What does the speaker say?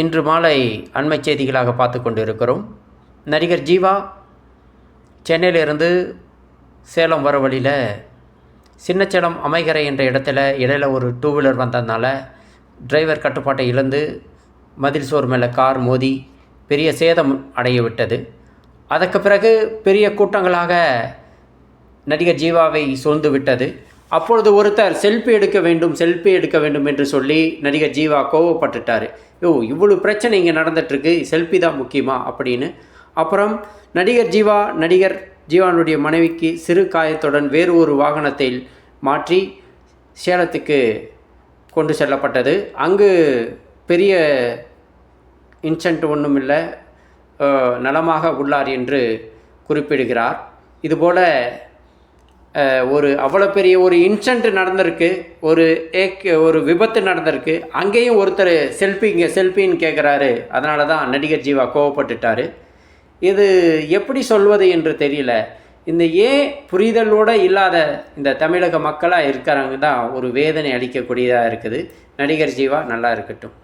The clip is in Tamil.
இன்று மாலை அண்மை செய்திகளாக பார்த்து கொண்டு இருக்கிறோம் நடிகர் ஜீவா சென்னையிலிருந்து சேலம் வர வழியில் சின்னச்சேலம் அமைகரை என்ற இடத்துல இடையில ஒரு டூ வீலர் வந்ததுனால டிரைவர் கட்டுப்பாட்டை இழந்து மதில் சோர் மேலே கார் மோதி பெரிய சேதம் அடைய விட்டது. அதற்கு பிறகு பெரிய கூட்டங்களாக நடிகர் ஜீவாவை சூழ்ந்து விட்டது. அப்பொழுது ஒருத்தர் செல்ஃபி எடுக்க வேண்டும் செல்ஃபி எடுக்க வேண்டும் என்று சொல்லி நடிகர் ஜீவா கோவப்பட்டுட்டார். ஓ இவ்வளோ பிரச்சனை இங்கே நடந்துட்டுருக்கு செல்ஃபி தான் முக்கியமா? அப்படின்னு. அப்புறம் நடிகர் ஜீவா நடிகர் ஜீவானுடைய மனைவிக்கு சிறு காயத்துடன் வேறு ஒரு வாகனத்தில் மாற்றி சேலத்துக்கு கொண்டு செல்லப்பட்டது. அங்கு பெரிய இன்சென்ட் ஒன்றும் இல்லை நலமாக உள்ளார் என்று குறிப்பிடுகிறார். இதுபோல் ஒரு அவ்வளோ பெரிய ஒரு இன்சிடென்ட் நடந்திருக்கு ஒரு ஏக் ஒரு விபத்து நடந்திருக்கு. அங்கேயும் ஒருத்தர் செல்ஃபி இங்கே செல்ஃபின்னு கேட்குறாரு அதனால தான் நடிகர் ஜீவா கோவப்பட்டுட்டார். இது எப்படி சொல்வது என்று தெரியல. இந்த ஏன் புரிதலோடு இல்லாத இந்த தமிழக மக்களாக இருக்கிறவங்க தான் ஒரு வேதனை அளிக்கக்கூடியதாக இருக்குது. நடிகர் ஜீவா நல்லா இருக்கட்டும்.